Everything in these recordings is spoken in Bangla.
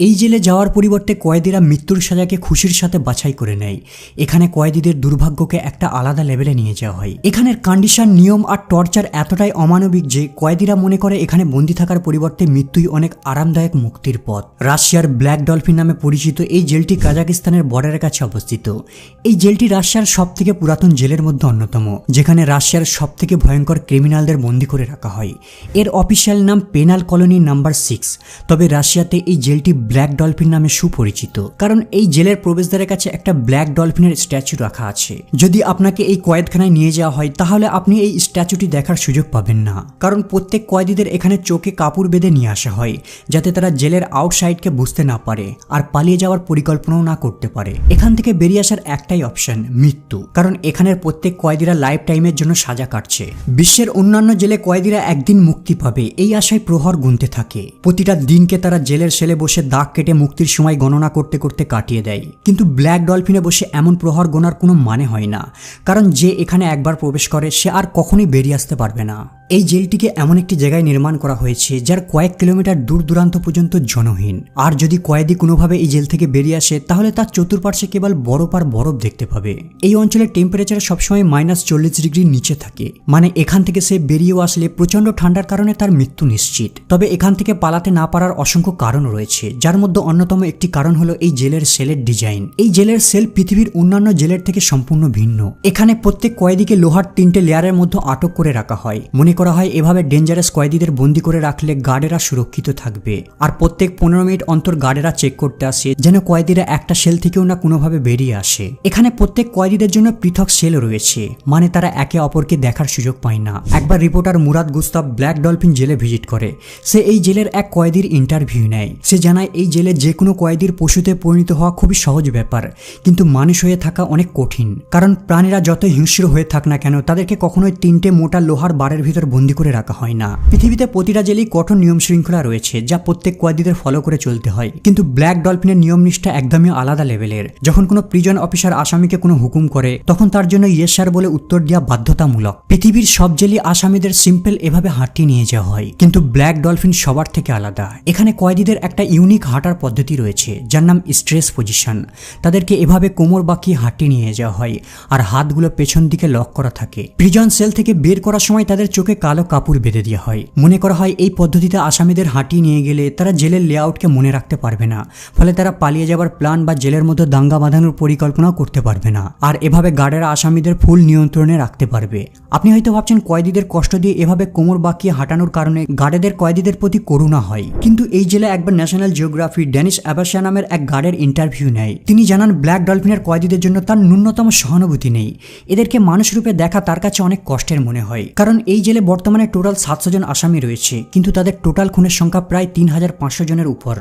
এই জেলে যাওয়ার পরিবর্তে কয়েদিরা মৃত্যুর সাজাকে খুশির সাথে বাছাই করে নেয়। এখানে কয়েদিদের দুর্ভাগ্যকে একটা আলাদা লেভেলে নিয়ে যাওয়া হয়। এখানের কন্ডিশন নিয়ম আর টর্চার এতটাই অমানবিক যে কয়েদিরা মনে করে এখানে বন্দি থাকার পরিবর্তে মৃত্যুই অনেক আরামদায়ক মুক্তির পথ। রাশিয়ার ব্ল্যাক ডলফিন নামে পরিচিত এই জেলটি কাজাকিস্তানের বর্ডারের কাছে অবস্থিত। এই জেলটি রাশিয়ার সব থেকে পুরাতন জেলের মধ্যে অন্যতম, যেখানে রাশিয়ার সব থেকে ভয়ঙ্কর ক্রিমিনালদের বন্দি করে রাখা হয়। এর অফিসিয়াল নাম পেনাল কলোনি নাম্বার সিক্স। তবে রাশিয়াতে এই জেলটি ব্ল্যাক ডলফিন নামে সুপরিচিত, কারণ এই জেলের প্রবেশদ্বারের কাছে একটা ব্ল্যাক ডলফিনের স্ট্যাচু রাখা আছে। যদি আপনাকে এই কয়েদখানায় নিয়ে যাওয়া হয়, তাহলে আপনি এই স্ট্যাচুটি দেখার সুযোগ পাবেন না। কারণ প্রত্যেক কয়েদিদের এখানে চোখে কাপড় বেঁধে নিয়ে আসা হয়, যাতে তারা জেলের আউটসাইডকে বুঝতে না পারে আর পালিয়ে যাওয়ার পরিকল্পনাও না করতে পারে। এখান থেকে বেরিয়ে আসার একটাই অপশন, মৃত্যু। কারণ এখানের প্রত্যেক কয়েদিরা লাইফ টাইমের জন্য সাজা কাটছে। বিশ্বের অন্যান্য জেলে কয়েদিরা একদিন মুক্তি পাবে, এই আশায় প্রহর গুনতে থাকে। প্রতিটা দিনকে তারা জেলের সেলে বসে দাগ কেটে মুক্তির সময় গণনা করতে করতে কাটিয়ে দেয়। কিন্তু ব্ল্যাক ডলফিনে বসে এমন প্রহর গোনার কোনো মানে হয় না। কারণ যে এখানে একবার প্রবেশ করে, সে আর কখনোই বেরিয়ে আসতে পারবে না। এই জেলটিকে এমন একটি জায়গায় নির্মাণ করা হয়েছে যার কয়েক কিলোমিটার দূর দূরান্ত পর্যন্ত জনহীন। আর যদি কয়েদি কোনোভাবে এই জেল থেকে বেরিয়ে আসে, তাহলে তার চতুর্পার্শ্বে কেবল বরফ আর বরফ দেখতে পাবে। এই অঞ্চলের টেম্পারেচার সবসময় মাইনাস চল্লিশ ডিগ্রির নিচে থাকে। মানে এখান থেকে সে বেরিয়েও আসলে প্রচণ্ড ঠান্ডার কারণে তার মৃত্যু নিশ্চিত। তবে এখান থেকে পালাতে না পারার অসংখ্য কারণ রয়েছে, যার মধ্যে অন্যতম একটি কারণ হলো এই জেলের সেলের ডিজাইন এই জেলের সেল পৃথিবীর অন্যান্য জেলের থেকে সম্পূর্ণ ভিন্ন। এখানে প্রত্যেক কয়েদিকে লোহার তিনটে লেয়ারের মধ্যে আটক করে রাখা হয়। মনে করা হয় এভাবে ডেঞ্জারাস কয়েদিদের বন্দি করে রাখলে গার্ডেরা সুরক্ষিত থাকবে। আর প্রত্যেক পনেরো মিনিট অন্তর গার্ডেরা চেক করতে আসে যেন কয়েদিরা একটা সেল থেকেও না কোনোভাবে বেরিয়ে আসে। এখানে প্রত্যেক কয়েদিদের জন্য পৃথক সেল রয়েছে মানে তারা একে অপরকে দেখার সুযোগ পায় না। একবার রিপোর্টার মুরাদ গুস্তাব ব্ল্যাক ডলফিন জেলে ভিজিট করে। সে এই জেলের এক কয়েদির ইন্টারভিউ নেয়। সে জানায়, এই জেলে যে কোনো কয়েদির পশুতে পরিণত হওয়া খুবই সহজ ব্যাপার, কিন্তু মানুষ হয়ে থাকা অনেক কঠিন। কারণ প্রাণীরা যত হিংস্র হয়ে থাক না কেন, তাদেরকে কখনোই তিনটে মোটা লোহার বারের ভিতর বন্দি করে রাখা হয় না। পৃথিবীতে প্রতিটা জেলেই কঠোর নিয়ম শৃঙ্খলা রয়েছে, যা প্রত্যেক কয়েদিদের ফলো করে চলতে হয়। কিন্তু ব্ল্যাক ডলফিনের নিয়ম নিষ্ঠা একদমই আলাদা লেভেলের যখন কোনো প্রিজন অফিসার আসামিকে কোনো হুকুম করে, তখন তার জন্য ইয়েস স্যার বলে উত্তর দেওয়া বাধ্যতামূলক। পৃথিবীর সব জেলি আসামিদের সিম্পল এভাবে হাঁটিয়ে নিয়ে যাওয়া হয়। কিন্তু ব্ল্যাক ডলফিন সবার থেকে আলাদা। এখানে কয়েদিদের একটা ইউনিক হাঁটার পদ্ধতি রয়েছে, যার নাম স্ট্রেস পজিশন তাদেরকে এভাবে কোমর বাঁকিয়ে হাঁটিয়ে নিয়ে যাওয়া হয়, আর হাতগুলো পেছন দিকে লক করা থাকে। প্রিজন সেল থেকে বের করার সময় তাদের চোখে কালো কাপড় বেঁধে দেওয়া হয়। মনে করা হয় এই পদ্ধতিতে আসামিদের হাঁটিয়ে নিয়ে গেলে তারা জেলের লেআউটকে মনে রাখতে পারবে না। ফলে তারা পালিয়ে যাবার প্ল্যান বা জেলের মধ্যে দাঙ্গা বাঁধানোর পরিকল্পনাও করতে পারবে না। আর এভাবে গার্ডেরা আসামিদের ফুল নিয়ন্ত্রণে রাখতে পারবে। আপনি হয়তো ভাবছেন, কয়েদিদের কষ্ট দিয়ে এভাবে কোমর বাঁকিয়ে হাঁটানোর কারণে গার্ডেদের কয়েদিদের প্রতি করুণা হয়। কিন্তু এই জেলা একবার ন্যাশনাল জিওগ্রাফি ড্যানিশ অ্যাবাসিয়া নামের এক গার্ডের ইন্টারভিউ নেয়। তিনি জানান, ব্ল্যাক ডলফিনের কয়েদিদের জন্য তার ন্যূনতম সহানুভূতি নেই। এদেরকে মানুষ রূপে দেখা তার কাছে অনেক কষ্টের মনে হয়। কারণ এই জেলে বর্তমানে টোটাল সাতশো জন আসামি রয়েছে, কিন্তু তাদের টোটাল খুনের সংখ্যা প্রায় তিন হাজার পাঁচশো জনের উপর।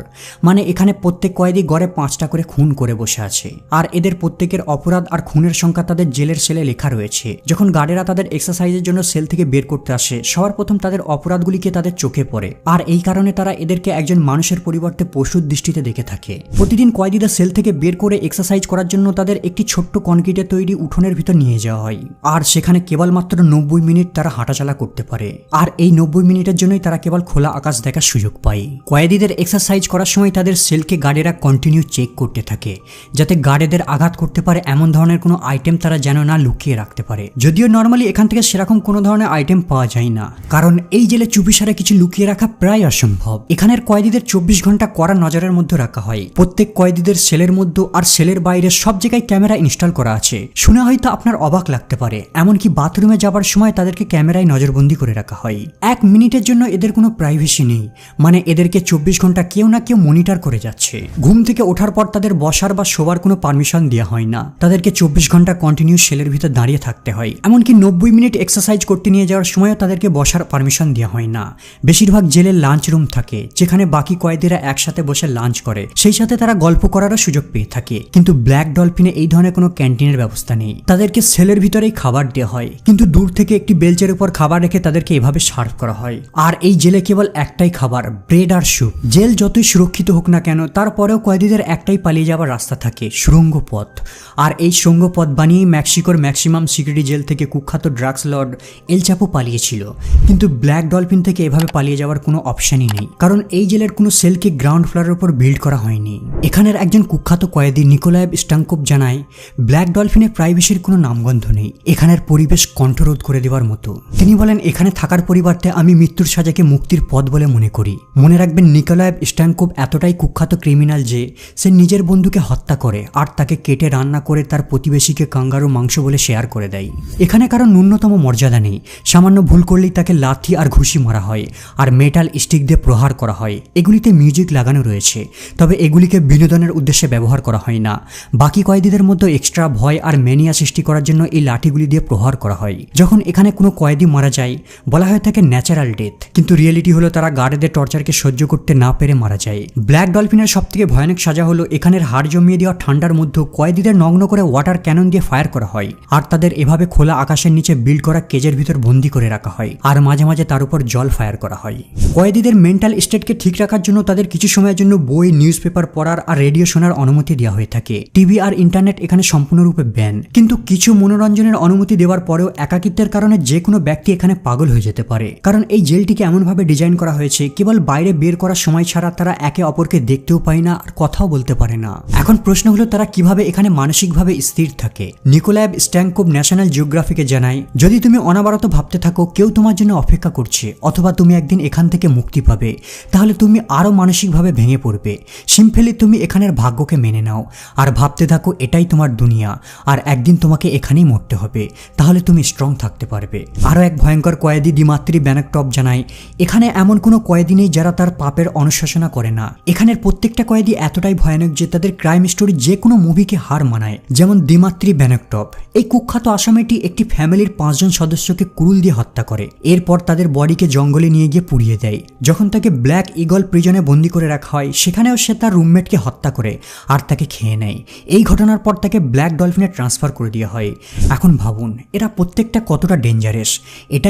মানে এখানে প্রত্যেক কয়েদি গড়ে পাঁচটা করে খুন করে বসে আছে। আর এদের প্রত্যেকের অপরাধ আর খুনের সংখ্যা তাদের জেলের সেলে লেখা রয়েছে। যখন গার্ডেরা তাদের এক্সারসাইজের জন্য সেল থেকে বের করতে আসে, সবার প্রথম তাদের অপরাধগুলিকে তাদের চোখে পড়ে। আর এই কারণে তারা এদেরকে একজন মানুষের পরিবর্তে পশুর দৃষ্টিতে দেখে থাকে। প্রতিদিন কয়েদিরা সেল থেকে বের করে এক্সারসাইজ করার জন্য তাদের একটি ছোট্ট কনক্রিটের তৈরি উঠোনের ভিতর নিয়ে যাওয়া হয়। আর সেখানে কেবলমাত্র নব্বই মিনিট তারা হাঁটাচলা করতে। পারে। আর এই নব্বই মিনিটের জন্যই তারা কেবল খোলা আকাশ দেখার সুযোগ পায়। কয়েদিদের এক্সারসাইজ করার সময় তাদের সেলকে গার্ডেরা কন্টিনিউ চেক করতে থাকে, যাতে গার্ডেদের আঘাত করতে পারে এমন ধরনের কোনো আইটেম তারা যেন না লুকিয়ে রাখতে পারে। যদিও নর্মালি এখান থেকে সেরকম কোনো ধরনের আইটেম পাওয়া যায় না, কারণ এই জেলে চুপিসারে কিছু লুকিয়ে রাখা প্রায় অসম্ভব। এখানের কয়েদিদের চব্বিশ ঘণ্টা কড়া নজরের মধ্যে রাখা হয়। প্রত্যেক কয়েদিদের সেলের মধ্যে আর সেলের বাইরে সব জায়গায় ক্যামেরা ইনস্টল করা আছে। শুনে হয়তো আপনার অবাক লাগতে পারে, এমনকি বাথরুমে যাবার সময় তাদেরকে ক্যামেরায় নজরবন্দি করে রাখা হয়। এক মিনিটের জন্য এদের কোনো প্রাইভেসি নেই। মানে এদেরকে চব্বিশ ঘণ্টা কেউ না কেউ মনিটর করে যাচ্ছে। ঘুম থেকে ওঠার পর তাদের বসার বা শোবার কোনো পারমিশন দেওয়া হয় না। তাদেরকে চব্বিশ ঘণ্টা কন্টিনিউ সেলের ভিতর দাঁড়িয়ে থাকতে হয়। এমনকি নব্বই মিনিট এক্সারসাইজ করতে নিয়ে যাওয়ার সময়ও তাদেরকে বসার পারমিশন দেওয়া হয় না। বেশিরভাগ জেলের লাঞ্চ রুম থাকে, যেখানে বাকি কয়েদিরা একসাথে বসে লাঞ্চ করে। সেই সাথে তারা গল্প করারও সুযোগ পেয়ে থাকে। কিন্তু ব্ল্যাক ডলফিনে এই ধরনের কোনো ক্যান্টিনের ব্যবস্থা নেই। তাদেরকে সেলের ভিতরেই খাবার দেওয়া হয়। কিন্তু দূর থেকে একটি বেলচের উপর খাবার রেখে রেখে তাদেরকে এভাবে সার্ভ করা হয়। আর এই জেলে কেবল একটাই খাবার, ব্রেড আর স্যুপ। জেল যতই সুরক্ষিত হোক না কেন, তারপরেও কয়েদিদের একটাই পালিয়ে যাওয়ার রাস্তা থাকে সুরঙ্গ পথ আর এই সুরঙ্গ পথ বানিয়েই মেক্সিকোর ম্যাক্সিমাম সিকিউরিটি জেল থেকে কুখ্যাত ড্রাগস লর্ড এল চাপো পালিয়েছিল। কিন্তু ব্ল্যাক ডলফিন থেকে এভাবে পালিয়ে যাওয়ার কোনো অপশনই নেই। কারণ এই জেলের কোনো সেলকে গ্রাউন্ড ফ্লোরের উপর বিল্ড করা হয়নি। এখানের একজন কুখ্যাত কয়েদি নিকোলায়েব স্টাঙ্কোপ জানায়, ব্ল্যাক ডলফিনের প্রাইভেসির কোনো নামগন্ধ নেই। এখানের পরিবেশ কণ্ঠরোধ করে দেওয়ার মতো। তিনি বলেন এখানে থাকার পরিবর্তে আমি মৃত্যুর সাজাকে মুক্তির পথ বলে মনে করি। মনে রাখবেন নিকোলায়েব স্ট্যাঙ্কোপ এতটাই কুখ্যাত ক্রিমিনাল যে, সে নিজের বন্ধুকে হত্যা করে আর তাকে কেটে রান্না করে তার প্রতিবেশীকে কাঙ্গারু মাংস বলে শেয়ার করে দেয়। এখানে কারও ন্যূনতম মর্যাদা নেই। সামান্য ভুল করলেই তাকে লাথি আর ঘুষি মারা হয় আর মেটাল স্টিক দিয়ে প্রহার করা হয়। এগুলিতে মিউজিক লাগানো রয়েছে, তবে এগুলিকে বিনোদনের উদ্দেশ্যে ব্যবহার করা হয় না। বাকি কয়েদিদের মধ্যে এক্সট্রা ভয় আর মেনিয়া সৃষ্টি করার জন্য এই লাঠিগুলি দিয়ে প্রহার করা হয়। যখন এখানে কোনো কয়েদি মারা যায় বলা হয়ে থাকে ন্যাচারাল ডেথ কিন্তু রিয়েলিটি হলো তারা গার্ডেদের টর্চারকে সহ্য করতে না পেরে মারা যায়। ব্ল্যাক ডলফিনের সব থেকে ভয়ানক সাজা হলো এখানের হাড় জমিয়ে দেওয়া ঠান্ডার মধ্যে কয়েদিদের নগ্ন করে ওয়াটার ক্যানন দিয়ে ফায়ার করা হয়। আর তাদের এভাবে খোলা আকাশের নিচে বিল্ড করা কেজের ভিতর বন্দি করে রাখা হয়। আর মাঝে মাঝে তার উপর জল ফায়ার করা হয়। কয়েদিদের মেন্টাল স্টেটকে ঠিক রাখার জন্য তাদের কিছু সময়ের জন্য বই নিউজ পেপার পড়ার আর রেডিও শোনার অনুমতি দেওয়া হয়ে থাকে। টিভি আর ইন্টারনেট এখানে সম্পূর্ণরূপে ব্যান কিন্তু কিছু মনোরঞ্জনের অনুমতি দেওয়ার পরেও একাকিত্বের কারণে যে কোনো ব্যক্তি এখানে পাগল হয়ে যেতে পারে। কারণ এই জেলটিকে এমনভাবে ডিজাইন করা হয়েছে, কেবল বাইরে বের করার সময় ছাড়া তারা একে অপরকে দেখতেও পায় না আর কথাও বলতে পারে না। এখন প্রশ্ন হলো, তারা কীভাবে এখানে মানসিকভাবে স্থির থাকে? নিকোলাব স্ট্যাঙ্কোব ন্যাশনাল জিওগ্রাফিকে জানায় যদি তুমি অনাবরত ভাবতে থাকো, কেউ তোমার জন্য অপেক্ষা করছে, অথবা তুমি একদিন এখান থেকে মুক্তি পাবে, তাহলে তুমি আরও মানসিকভাবে ভেঙে পড়বে। সিম্পলি তুমি এখানের ভাগ্যকে মেনে নাও, আর ভাবতে থাকো, এটাই তোমার দুনিয়া, আর একদিন তোমাকে এখানেই মরতে হবে, তাহলে তুমি স্ট্রং থাকতে পারবে। আরও এক ভয়ঙ্কর কয়েদি দিমাত্রী ব্যানাকটপ জানায়, এখানে এমন কোনো কয়েদি নেই যারা তার পাপের অনুশাসনা করে না। এখানের প্রত্যেকটা কয়েদি এতটাই ভয়ানক যে তাদের ক্রাইম স্টোরি যে কোনো মুভিকে হার মানায়। যেমন দিমাত্রী ব্যানাকটপ এই কুখ্যাত আসামিটি একটি ফ্যামিলির পাঁচজন সদস্যকে কুরুল দিয়ে হত্যা করে। এরপর তাদের বডিকে জঙ্গলে নিয়ে গিয়ে পুড়িয়ে দেয়। যখন তাকে ব্ল্যাক ইগল প্রিজনে বন্দি করে রাখা হয়, সেখানেও সে তার রুমমেটকে হত্যা করে আর তাকে খেয়ে নেয়। এই ঘটনার পর তাকে ব্ল্যাক ডলফিনে ট্রান্সফার করে দেওয়া হয়। এখন ভাবুন, এরা প্রত্যেকটা কতটা ডেঞ্জারাস।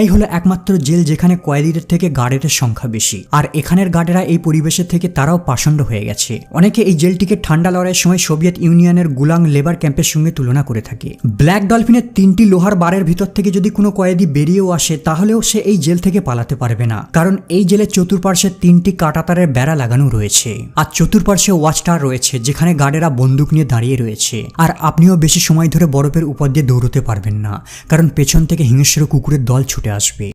এটাই হলো একমাত্র জেল যেখানে কয়েদিদের থেকে গার্ডের সংখ্যা বেশি। আর এখানের গার্ডেরা এই পরিবেশের থেকে তারাও পাষণ্ড হয়ে গেছে। অনেকে এই জেলটিকে ঠান্ডা লড়াইয়ের সময় সোভিয়েত ইউনিয়নের গুলাং লেবার ক্যাম্পের সঙ্গে তুলনা করে থাকে। ব্ল্যাক ডলফিনের তিনটি লোহার বারের ভিতর থেকে যদি কোনো কয়েদি বেরিয়েও আসে, তাহলেও সে এই জেল থেকে পালাতে পারবে না। কারণ এই জেলের চতুর্পার্শ্বে তিনটি কাটাতারের বেড়া লাগানো রয়েছে। আর চতুর্পার্শ্বে ওয়াচ টাওয়ার রয়েছে, যেখানে গার্ডেরা বন্দুক নিয়ে দাঁড়িয়ে রয়েছে। আর আপনিও বেশি সময় ধরে বরফের উপর দিয়ে দৌড়তে পারবেন না। কারণ পেছন থেকে হিংস্র কুকুরের দল ছুটে আসবে